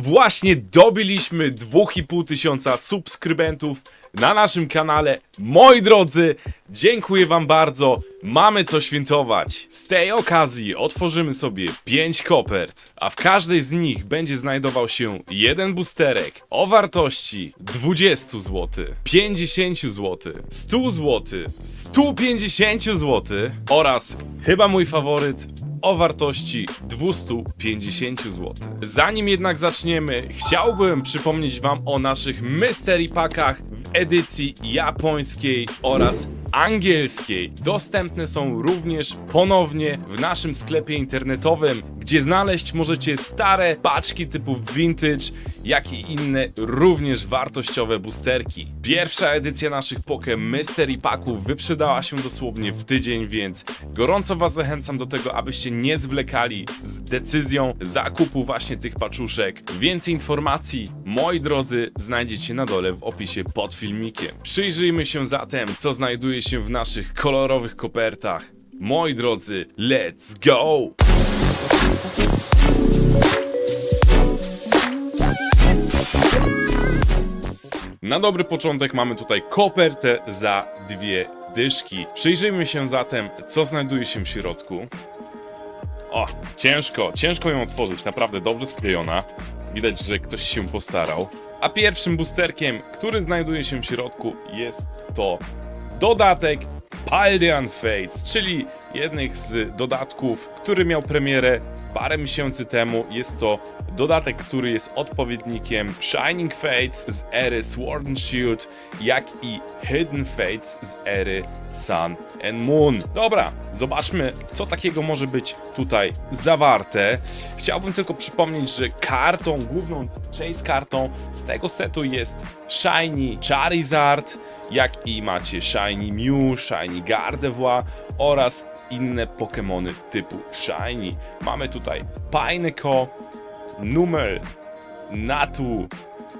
właśnie dobiliśmy 2,5 tysiąca subskrybentów na naszym kanale. Moi drodzy, dziękuję wam bardzo. Mamy co świętować. Z tej okazji otworzymy sobie 5 kopert, a w każdej z nich będzie znajdował się jeden boosterek o wartości 20 zł, 50 zł, 100 zł, 150 zł oraz chyba mój faworyt o wartości 250 zł. Zanim jednak zaczniemy, chciałbym przypomnieć Wam o naszych mystery packach w edycji japońskiej oraz angielskiej. Dostępne są również ponownie w naszym sklepie internetowym, gdzie znaleźć możecie stare paczki typu vintage, jak i inne również wartościowe boosterki. Pierwsza edycja naszych Poké Mystery Packów wyprzedała się dosłownie w tydzień, więc gorąco Was zachęcam do tego, abyście nie zwlekali z decyzją zakupu właśnie tych paczuszek. Więcej informacji, moi drodzy, znajdziecie na dole w opisie pod filmikiem. Przyjrzyjmy się zatem, co znajduje się w naszych kolorowych kopertach. Moi drodzy, let's go! Na dobry początek mamy tutaj kopertę za dwie dyszki. Przyjrzyjmy się zatem, co znajduje się w środku. O, ciężko, ciężko ją otworzyć, naprawdę dobrze sklejona. Widać, że ktoś się postarał. A pierwszym boosterkiem, który znajduje się w środku, jest to dodatek Paldean Fates, czyli jednych z dodatków, który miał premierę parę miesięcy temu. Jest to dodatek, który jest odpowiednikiem Shining Fates z ery Sword and Shield, jak i Hidden Fates z ery Sun and Moon. Dobra, zobaczmy, co takiego może być tutaj zawarte. Chciałbym tylko przypomnieć, że kartą, główną chase kartą z tego setu jest Shiny Charizard, jak i macie Shiny Mew, Shiny Gardevoir oraz inne Pokémony typu Shiny. Mamy tutaj Pineco, Numel, Natu,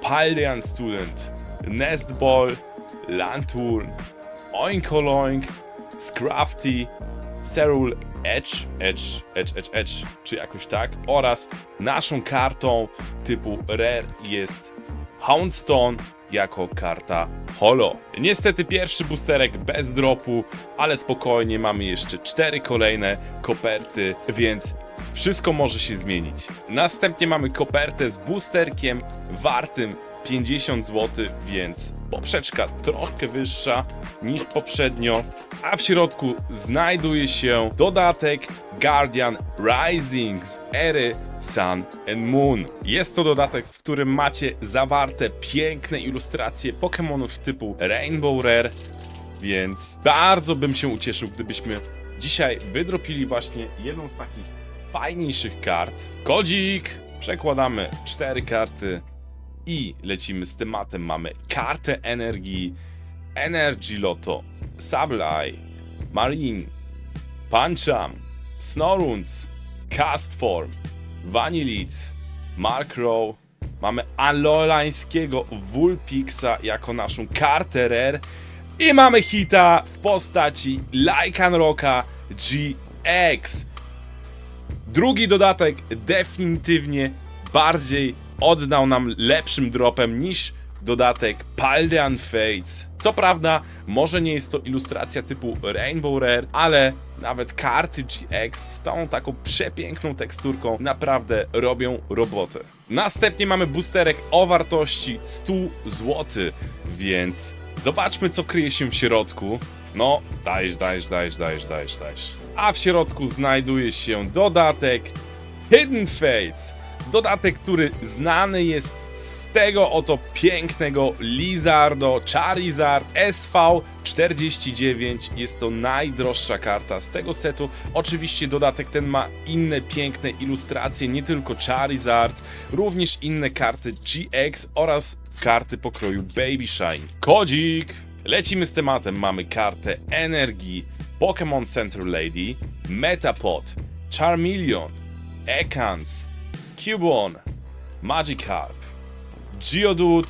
Paldean Student, Nestball, Lanturn, Oinkoloink, Scrafty, Cerul Edge, Edge, Edge, Edge, Edge, czy jakoś tak, oraz naszą kartą typu Rare jest Houndstone jako karta Holo. Niestety pierwszy boosterek bez dropu, ale spokojnie, mamy jeszcze cztery kolejne koperty, więc wszystko może się zmienić. Następnie mamy kopertę z boosterkiem wartym 50 zł, więc poprzeczka troszkę wyższa niż poprzednio, a w środku znajduje się dodatek Guardian Rising z ery Sun and Moon. Jest to dodatek, w którym macie zawarte piękne ilustracje Pokémonów typu Rainbow Rare, więc bardzo bym się ucieszył, gdybyśmy dzisiaj wydropili właśnie jedną z takich fajniejszych kart. Kodzik! Przekładamy cztery karty i lecimy z tematem. Mamy kartę energii, Energy Lotto, Sableye, Marine, Pancham, Snorunt, Castform, Vanillic, Markrow. Mamy Alolańskiego Vulpixa jako naszą kartę rare. I mamy hita w postaci Lycanroca GX. Drugi dodatek definitywnie bardziej oddał nam lepszym dropem niż dodatek Paldean Fates. Co prawda, może nie jest to ilustracja typu Rainbow Rare, ale nawet karty GX z tą taką przepiękną teksturką naprawdę robią robotę. Następnie mamy boosterek o wartości 100 zł, więc zobaczmy co kryje się w środku. No, dajesz, dajesz, dajesz, dajesz, dajesz, dajesz. A w środku znajduje się dodatek Hidden Fates. Dodatek, który znany jest tego oto pięknego Lizardo Charizard SV49. Jest to najdroższa karta z tego setu. Oczywiście dodatek ten ma inne piękne ilustracje, nie tylko Charizard, również inne karty GX oraz karty pokroju Baby Shine. Kodzik! Lecimy z tematem. Mamy kartę energii Pokémon Center Lady, Metapod, Charmeleon, Ekans, Cubone, Magikarp, Geodude,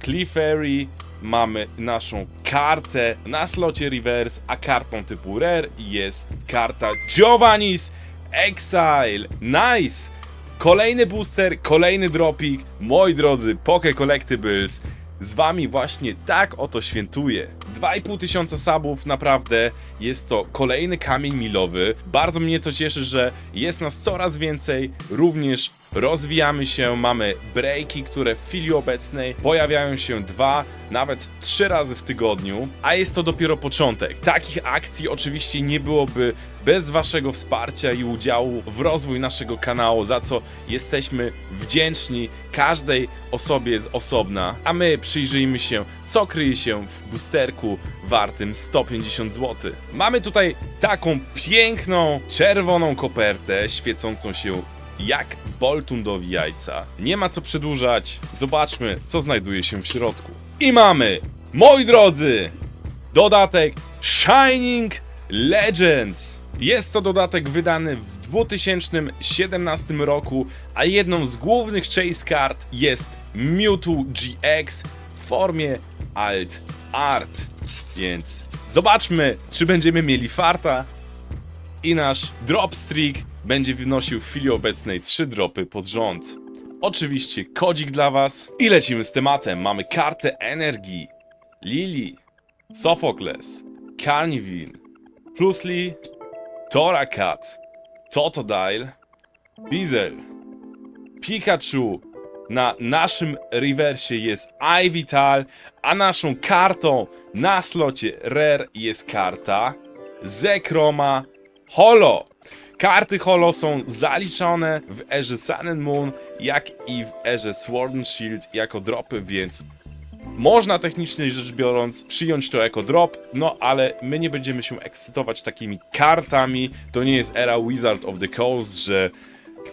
Clefairy, mamy naszą kartę na slocie reverse, a kartą typu rare jest karta Giovanni's Exile. Nice! Kolejny booster, kolejny dropik. Moi drodzy, Poke Collectibles z wami właśnie tak oto świętuję. 2,5 tysiąca subów, naprawdę jest to kolejny kamień milowy. Bardzo mnie to cieszy, że jest nas coraz więcej. Również rozwijamy się, mamy breaki, które w chwili obecnej pojawiają się dwa, nawet trzy razy w tygodniu, a jest to dopiero początek. Takich akcji oczywiście nie byłoby bez waszego wsparcia i udziału w rozwój naszego kanału, za co jesteśmy wdzięczni każdej osobie z osobna, a my przyjrzyjmy się, co kryje się w boosterku wartym 150 zł. Mamy tutaj taką piękną, czerwoną kopertę, świecącą się jak Boltundowi jajca. Nie ma co przedłużać, zobaczmy, co znajduje się w środku. I mamy, moi drodzy, dodatek Shining Legends. Jest to dodatek wydany w 2017 roku, a jedną z głównych chase card jest Mewtwo GX w formie Alt Art. Więc zobaczmy, czy będziemy mieli farta i nasz drop streak będzie wynosił w chwili obecnej 3 dropy pod rząd. Oczywiście kodzik dla was i lecimy z tematem. Mamy kartę energii, Lili, Sophocles, Carnivine, Plusli, Torakat, Totodile, Bizel, Pikachu. Na naszym rewersie jest Ivital, a naszą kartą na slocie Rare jest karta Zekroma Holo. Karty Holo są zaliczone w erze Sun and Moon, jak i w erze Sword and Shield jako dropy, więc można technicznie rzecz biorąc przyjąć to jako drop, no ale my nie będziemy się ekscytować takimi kartami. To nie jest era Wizard of the Coast, że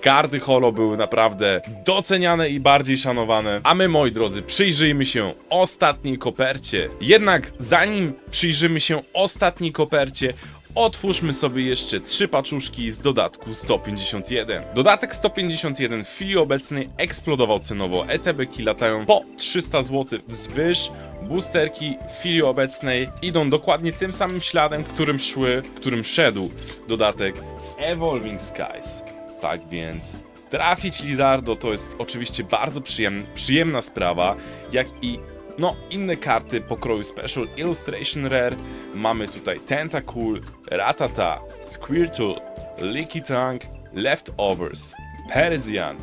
karty holo były naprawdę doceniane i bardziej szanowane. A my, moi drodzy, przyjrzyjmy się ostatniej kopercie. Jednak zanim przyjrzymy się ostatniej kopercie, Otwórzmy sobie jeszcze trzy paczuszki z dodatku 151. Dodatek 151 w chwili obecnej eksplodował cenowo. ETB-ki latają po 300 zł wzwyż. Boosterki w chwili obecnej idą dokładnie tym samym śladem, którym szły, którym szedł dodatek Evolving Skies. Tak więc trafić Lizardo to jest oczywiście bardzo przyjemna, przyjemna sprawa, jak i no, inne karty pokroju Special Illustration Rare. Mamy tutaj Tentacool, Ratata, Squirtle, Leaky Tank, Leftovers, Persian,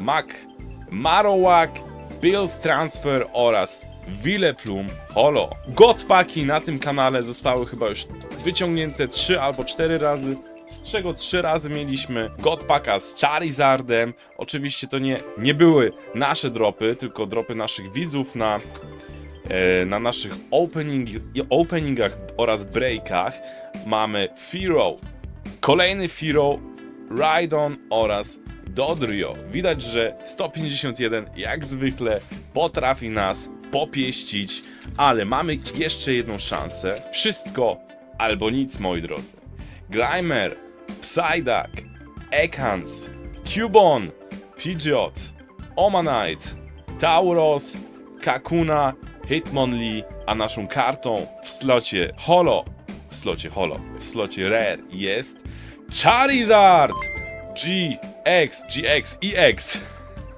Mac, Marowak, Bills Transfer oraz Willeplum Holo. Godpaki na tym kanale zostały chyba już wyciągnięte 3 albo 4 razy z czego trzy razy mieliśmy Godpaka z Charizardem. Oczywiście to nie, nie były nasze dropy, tylko dropy naszych widzów na, e, na naszych opening, openingach oraz breakach. Mamy Firo, kolejny Firo, Rhydon oraz Dodrio. Widać, że 151 jak zwykle potrafi nas popieścić, ale mamy jeszcze jedną szansę. Wszystko albo nic, moi drodzy. Grimer, Psyduck, Ekans, Cubon, Pidgeot, Omanite, Tauros, Kakuna, Hitmonlee, a naszą kartą w slocie Holo, w slocie Holo, w slocie Rare jest Charizard! GX, GX, EX.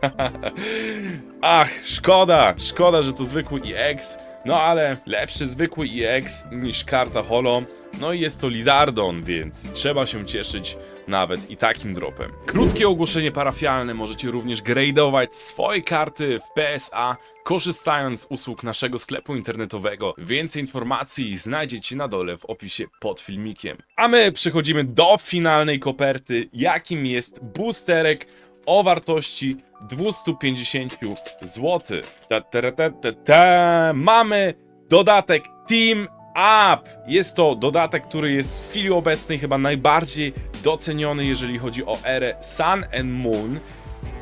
Ach, szkoda, szkoda, że to zwykły EX. No ale lepszy zwykły EX niż karta Holo. No i jest to Lizardon, więc trzeba się cieszyć nawet i takim dropem. Krótkie ogłoszenie parafialne, możecie również gradeować swoje karty w PSA, korzystając z usług naszego sklepu internetowego. Więcej informacji znajdziecie na dole w opisie pod filmikiem. A my przechodzimy do finalnej koperty, jakim jest boosterek o wartości 250 zł. Ta, ta, ta, ta, ta. Mamy dodatek Team Up! Jest to dodatek, który jest w chwili obecnej chyba najbardziej doceniony, jeżeli chodzi o erę Sun and Moon.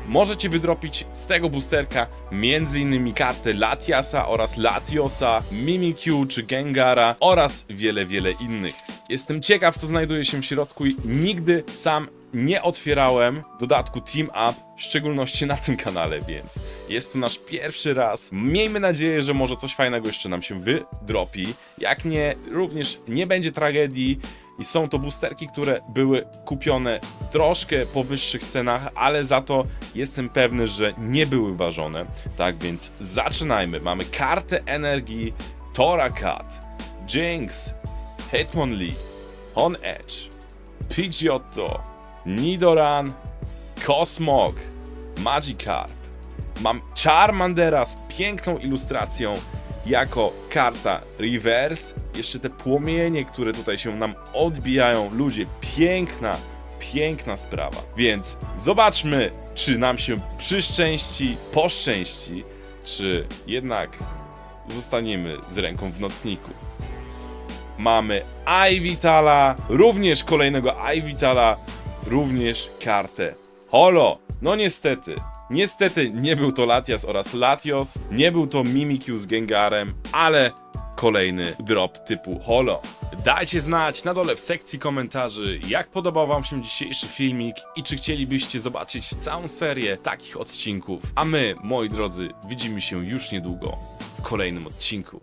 Możecie wydropić z tego boosterka m.in. karty Latiasa oraz Latiosa, Mimikyu czy Gengara oraz wiele, wiele innych. Jestem ciekaw, co znajduje się w środku i nigdy sam nie otwierałem dodatku Team Up, w szczególności na tym kanale, więc jest to nasz pierwszy raz. Miejmy nadzieję, że może coś fajnego jeszcze nam się wydropi. Jak nie, również nie będzie tragedii. i są to boosterki, które były kupione troszkę po wyższych cenach, ale za to jestem pewny, że nie były ważone. Tak więc zaczynajmy. Mamy kartę energii Torakat, Jinx, Hitmonlee, On Edge, Pidgeotto, Nidoran, Cosmog, Magikarp. Mam Charmandera z piękną ilustracją jako karta reverse. Jeszcze te płomienie, które tutaj się nam odbijają. Ludzie, piękna, piękna sprawa. Więc zobaczmy, czy nam się przyszczęści, poszczęści, czy jednak zostaniemy z ręką w nocniku. Mamy Ivitala, również kolejnego Ivitala, również kartę Holo. No niestety, niestety nie był to Latias oraz Latios, nie był to Mimikyu z Gengarem, ale kolejny drop typu Holo. Dajcie znać na dole w sekcji komentarzy, jak podobał Wam się dzisiejszy filmik i czy chcielibyście zobaczyć całą serię takich odcinków. A my, moi drodzy, widzimy się już niedługo w kolejnym odcinku.